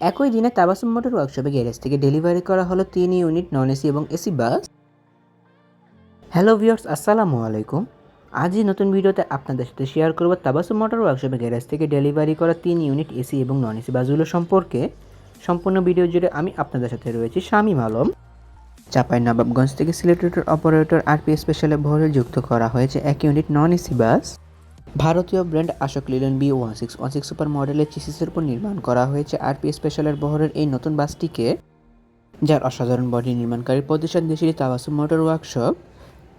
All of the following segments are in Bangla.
একই দিনে তাবাসুম মোটর ওয়ার্কশপে গ্যারেজ থেকে ডেলিভারি করা হলো তিন ইউনিট নন এসি এবং এসি বাস। হ্যালো ভিউয়ার্স, আসসালামু আলাইকুম। আজই নতুন ভিডিওতে আপনাদের সাথে শেয়ার করব তাবাসুম মোটর ওয়ার্কশপে গ্যারেজ থেকে ডেলিভারি করা তিন ইউনিট এসি এবং নন এসি বাসগুলো সম্পর্কে। সম্পূর্ণ ভিডিও জুড়ে আমি আপনাদের সাথে রয়েছি শামীম আলম। চাপাই নবাবগঞ্জ থেকে সিলেট রুটের অপারেটর আরপি স্পেশালে ভরে যুক্ত করা হয়েছে এক ইউনিট নন এসি বাস। ভারতীয় brand Ashok Leyland B one six one six super মডেলের চিসিসের উপর নির্মাণ করা হয়েছে আরপি স্পেশালের বহরের এই নতুন বাসটিকে, যার অসাধারণ বডি নির্মাণকারী প্রতিষ্ঠান দেশের Tabassum motor workshop.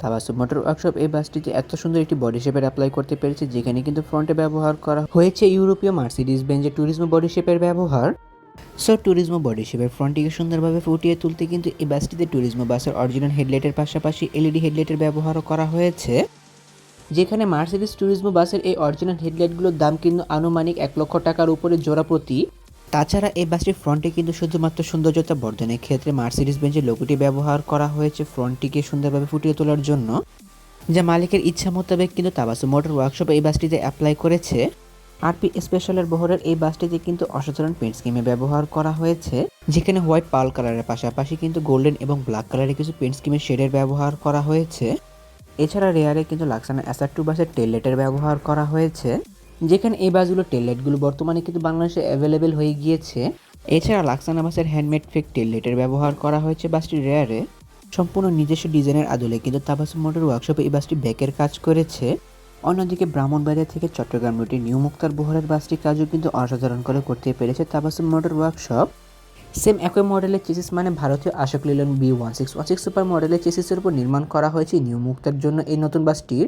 Tabassum motor workshop এই বাসটিতে এত সুন্দর একটি বডি শেপের অ্যাপ্লাই করতে পেরেছে, যেখানে কিন্তু ফ্রন্টে ব্যবহার করা হয়েছে ইউরোপীয় মার্সিডিজ বেঞ্জের ট্যুরিজম বডি শেপের ব্যবহার। সো, ট্যুরিজম বডি শেপের ফ্রন্টটিকে সুন্দরভাবে ফুটিয়ে তুলতে কিন্তু এই বাসটিতে ট্যুরিজম বাসের অরিজিনাল হেডলাইটের পাশাপাশি এলইডি হেডলাইটের ব্যবহারও করা হয়েছে। যেখানে মার্সিডিস ট্যুরিজম বাসের এই অরিজিনাল হেডলাইটগুলোর দাম কিন্তু আনুমানিক এক লক্ষ টাকার উপরে জোড়া প্রতি। তাছাড়া এই বাসটির ফ্রন্টে কিন্তু শুধুমাত্র সৌন্দর্যতা বর্ধনের ক্ষেত্রে মার্সিডিস বেঞ্চের লোগোটি ব্যবহার করা হয়েছে ফ্রন্টটিকে সুন্দরভাবে ফুটিয়ে তোলার জন্য, যা মালিকের ইচ্ছা মোতাবেক কিন্তু তাবাসু মোটর ওয়ার্কশপ এই বাসটিতে অ্যাপ্লাই করেছে। আরপি স্পেশালের বহরের এই বাসটিতে কিন্তু অসাধারণ পেন্ট স্কিমে ব্যবহার করা হয়েছে, যেখানে হোয়াইট পাল কালারের পাশাপাশি কিন্তু গোল্ডেন এবং ব্ল্যাক কালারের কিছু পেন্ট স্কিমের শেডের ব্যবহার করা হয়েছে। এছাড়া রেয়ারে কিন্তু লাক্সানা অ্যাসার টু বাসের টেললেটের ব্যবহার করা হয়েছে, যেখানে এই বাসগুলো টেললেটগুলো বর্তমানে কিন্তু বাংলাদেশে অ্যাভেলেবেল হয়ে গিয়েছে। এছাড়া লাক্সানা বাসের হ্যান্ডমেড ফেক টেললেটের ব্যবহার করা হয়েছে বাসটির রেয়ারে। সম্পূর্ণ নিজস্ব ডিজাইনের আদলে কিন্তু তাবাসু মোটর ওয়ার্কশপে এই বাসটি ব্যাকের কাজ করেছে। অন্যদিকে ব্রাহ্মণবাড়িয়া থেকে চট্টগ্রাম রুটে নিউ মুক্তার বহরের বাসটি কাজও কিন্তু অসাধারণ করে করতে পেরেছে তাবাসুম মোটর ওয়ার্কশপ সেম একই মডেলের চেসিস মানে ভারতীয় Ashok Leyland B one six one six super মডেলের চেসিসের উপর নির্মাণ করা হয়েছে নিউ মুক্তার জন্য এই নতুন বাসটির।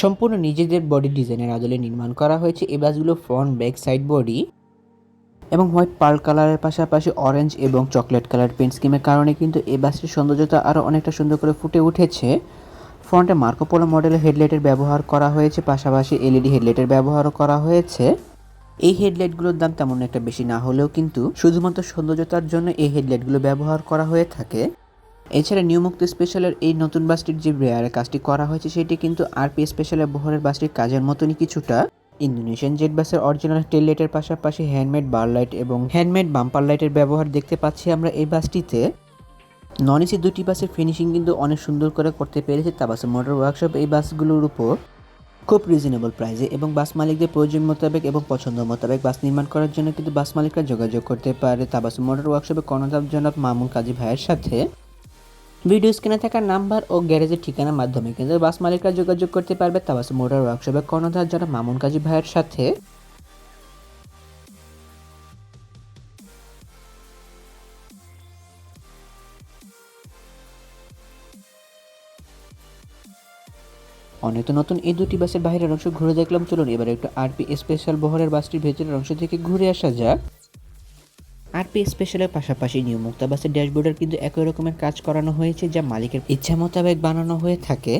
সম্পূর্ণ নিজেদের বডি ডিজাইনের আদলে নির্মাণ করা হয়েছে এই বাসগুলো ফ্রন্ট ব্যাক সাইড বডি এবং হোয়াইট পার্ল কালারের পাশাপাশি অরেঞ্জ এবং চকলেট কালার পেন্ট স্কিমের কারণে কিন্তু এই বাসটির সৌন্দর্যতা আরও অনেকটা সুন্দর করে ফুটে উঠেছে। ফ্রন্টে মার্কোপোলো মডেলের হেডলাইটের ব্যবহার করা হয়েছে, পাশাপাশি এলইডি হেডলাইটের ব্যবহারও করা হয়েছে। এই হেডলাইটগুলোর দাম তেমন একটা বেশি না হলেও কিন্তু শুধুমাত্র সৌন্দর্যতার জন্য এই হেডলাইটগুলো ব্যবহার করা হয়ে থাকে। এছাড়া নিউ মুক্তি স্পেশালের এই নতুন বাসটির যে রেয়ারের কাজটি করা হয়েছে, সেটি কিন্তু আরপি স্পেশালের বহরের বাসটির কাজের মতনই কিছুটা। ইন্দোনেশিয়ান জেট বাসের অরিজিনাল টেল লাইটের পাশাপাশি হ্যান্ডমেড বার লাইট এবং হ্যান্ডমেড বাম্পার লাইটের ব্যবহার দেখতে পাচ্ছি আমরা এই বাসটিতে। নন এসি দুটি বাসের ফিনিশিং কিন্তু অনেক সুন্দর করে করতে পেরেছে তাবাসে মোটর ওয়ার্কশপ এই বাসগুলোর উপর। খুব রিজনেবল প্রাইসে এবং বাস মালিকদের প্রয়োজন মোতাবেক এবং পছন্দ মোতাবেক বাস নির্মাণ করার জন্য কিন্তু বাস মালিকরা যোগাযোগ করতে পারে। তাবাসু মোটর ওয়ার্কশপে কর্ণধাপ জনাব মামুন কাজী ভাইয়ের সাথে। ভিডিও স্ক্রিনে থাকা নাম্বার ও গ্যারেজের ঠিকানার মাধ্যমে কিন্তু বাস মালিকরা যোগাযোগ করতে পারবে তাবাসু মোটর ওয়ার্কশপে কর্ণধার জনাব মামুন কাজী ভাইয়ের সাথে। অনেক নতুন এই দুটি বাসের বাইরের অংশ ঘুরে দেখলাম। চলুন এবার একটু আরপি স্পেশাল বহরের বাসটির ভেতরের অংশ থেকে ঘুরে আসা যাক। আরপি স্পেশালের পাশাপাশি নিউ মুক্তা বাসের ড্যাশবোর্ডের কিন্তু একই রকমের কাজ করানো হয়েছে, যা মালিকের ইচ্ছা মোতাবেক বানানো হয়ে থাকে।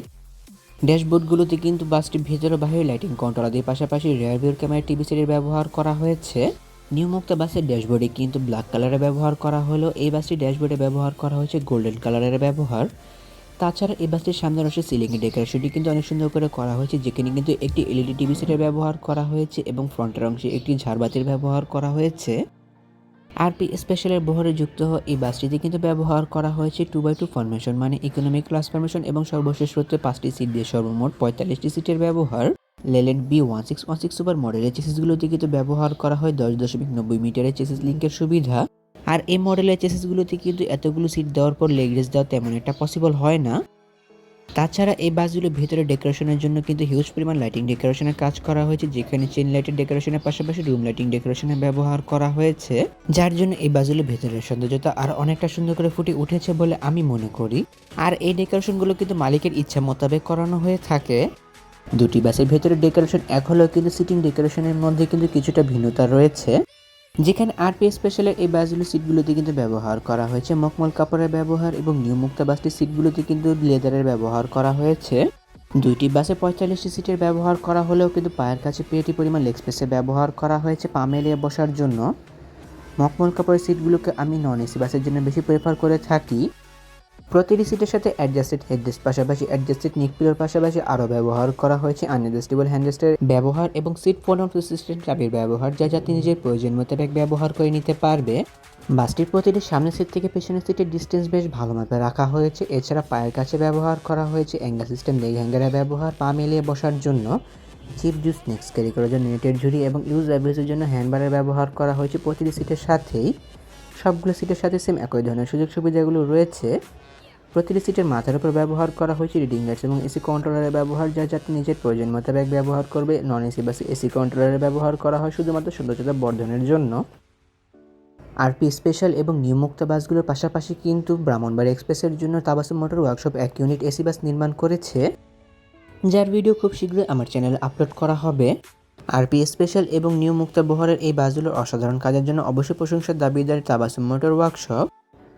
ড্যাশবোর্ডগুলোতে কিন্তু বাসটির ভেতরে বাইরে লাইটিং কন্ট্রোল দিয়ে পাশাপাশি রেয়ার ভিউর ক্যামেরা টিভি সিটের ব্যবহার করা হয়েছে। নিউ মুক্তা বাসের ড্যাশবোর্ডে কিন্তু ব্ল্যাক কালারের ব্যবহার করা হলেও এই বাসটির ড্যাশবোর্ডে ব্যবহার করা হয়েছে গোল্ডেন কালারের ব্যবহার। তাছাড়া এই বাসটির সামনের অংশে সিলিংয়ের ডেকোরেশনটি কিন্তু অনেক সুন্দর করে করা হয়েছে, যেখানে কিন্তু একটি এলইডি টিভি সেটের ব্যবহার করা হয়েছে এবং ফ্রন্টের অংশে একটি ঝাড়বাতির ব্যবহার করা হয়েছে। আরপি স্পেশালের বহরে যুক্ত হওয়া এই বাসটিতে কিন্তু ব্যবহার করা হয়েছে টু বাই টু ফরমেশন মানে ইকোনমিক ক্লাস ফরমেশন এবং সর্বশেষ হচ্ছে পাঁচটি সিট দিয়ে সর্বমোট পঁয়তাল্লিশটি সিটের ব্যবহার। Leyland B one six one six super মডেলের চেসিসগুলোতে কিন্তু ব্যবহার করা হয় দশ দশমিক নব্বই মিটারের চেসিস লিঙ্কের সুবিধা। আর এই মডেলের চেসিসগুলোতে কিন্তু এতগুলো সিট দেওয়ার পর লেগ রেস দেওয়া তেমন একটা পসিবল হয় না। তাছাড়া এই বাসগুলো ভেতরে ডেকোরেশনের জন্য কিন্তু হিউজ পরিমাণ লাইটিং ডেকোরেশনের কাজ করা হয়েছে, যেখানে চেন লাইটের ডেকোরেশনের পাশাপাশি রুম লাইটিং ডেকোরেশনের ব্যবহার করা হয়েছে। যার জন্য এই বাসগুলো ভেতরের সৌন্দর্যতা আর অনেকটা সুন্দর করে ফুটে উঠেছে বলে আমি মনে করি। আর এই ডেকোরেশনগুলো কিন্তু মালিকের ইচ্ছা মোতাবেক করানো হয়ে থাকে। দুটি বাসের ভেতরে ডেকোরেশন এক হলেও কিন্তু সিটিং ডেকোরেশনের মধ্যে কিন্তু কিছুটা ভিন্নতা রয়েছে। যেখানে আরপি স্পেশালের এই বাসগুলো সিটগুলোতে কিন্তু ব্যবহার করা হয়েছে। মকমল কাপড়ের ব্যবহার এবং নিউ মুক্তা বাসটির সিটগুলোতে কিন্তু লেদারের ব্যবহার করা হয়েছে। দুইটি বাসে পঁয়তাল্লিশটি সিটের ব্যবহার করা হলেও কিন্তু পায়ের কাছে পেয়েটি পরিমাণ লেগ স্পেসে ব্যবহার করা হয়েছে পা মেলিয়ে বসার জন্য। মকমল কাপড়ের সিটগুলোকে আমি নন এসি বাসের জন্য বেশি প্রেফার করে থাকি। প্রতিটি সিটের সাথে অ্যাডজাস্টেড হেডরেস্ট পাশাপাশি অ্যাডজাস্টেড নিকপিলোর পাশাপাশি আরও ব্যবহার করা হয়েছে আনএডজাস্টেবল হ্যান্ডরেস্টের ব্যবহার এবং সিট ফোন সিস্টেম চাবির ব্যবহার, যা যাত্রী নিজের প্রয়োজন মোতাবেক ব্যবহার করে নিতে পারবে। বাসটির প্রতিটি সামনের সিট থেকে পেছনের সিটের ডিস্টেন্স বেশ ভালো মাপে রাখা হয়েছে। এছাড়া পায়ের কাছে ব্যবহার করা হয়েছে অ্যাঙ্গেল সিস্টেম লেগ হ্যাঙ্গারের ব্যবহার, পা মেলিয়ে বসার জন্য চিপ জুস নেক্সট ক্যারি করার জন্য নেটের ঝুড়ি এবং ইউজ অ্যাভারেজের জন্য হ্যান্ডবারের ব্যবহার করা হয়েছে প্রতিটি সিটের সাথেই। সবগুলো সিটের সাথে সেম একই ধরনের সুযোগ সুবিধাগুলো রয়েছে। প্রতিটি সিটের মাথার উপর ব্যবহার করা হয়েছে রিডিং লাইটস এবং এসি কন্ট্রোলারের ব্যবহার, যা যাতে নিজের প্রয়োজন মোতাবেক ব্যবহার করবে। নন এসি বা এসি কন্ট্রোলারের ব্যবহার করা হয় শুধুমাত্র সৌন্দর্যতা বর্ধনের জন্য। আরপি স্পেশাল এবং নিয়মুক্ত বাসগুলোর পাশাপাশি কিন্তু ব্রাহ্মণবাড়ি এক্সপ্রেসের জন্য তাবাসুম মোটর ওয়ার্কশপ এক ইউনিট এসি বাস নির্মাণ করেছে। যার ভিডিও খুব শীঘ্রই আমার চ্যানেলে আপলোড করা হবে। আরপি স্পেশাল এবং নিউ মুক্তা বহরের এই বাসগুলোর অসাধারণ কাজের জন্য অবশ্যই প্রশংসার দাবিদার তাবাসুম মোটর ওয়ার্কশপ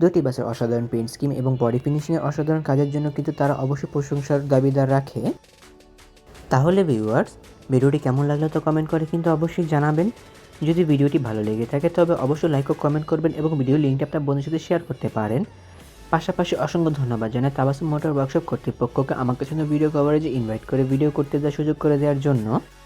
দুটি বাসের অসাধারণ পেইন্ট স্কিম এবং বডি ফিনিশিংয়ের অসাধারণ কাজের জন্য কিন্তু তারা অবশ্যই প্রশংসার দাবিদার রাখে। তাহলে ভিউয়ার্স ভিডিওটি কেমন লাগল তো কমেন্ট করে কিন্তু অবশ্যই জানাবেন। যদি ভিডিওটি ভালো লেগে থাকে, তবে অবশ্যই লাইক ও কমেন্ট করবেন এবং ভিডিও লিঙ্কটা আপনার বন্ধুর সাথে শেয়ার করতে পারেন। পাশাপাশি অসংখ্য ধন্যবাদ জানাই তাবাসুম মোটর ওয়ার্কশপ কর্তৃপক্ষকে আমাকে জন্য ভিডিও কভারেজে ইনভাইট করে ভিডিও করতে দেওয়ার সুযোগ করে দেওয়ার জন্য।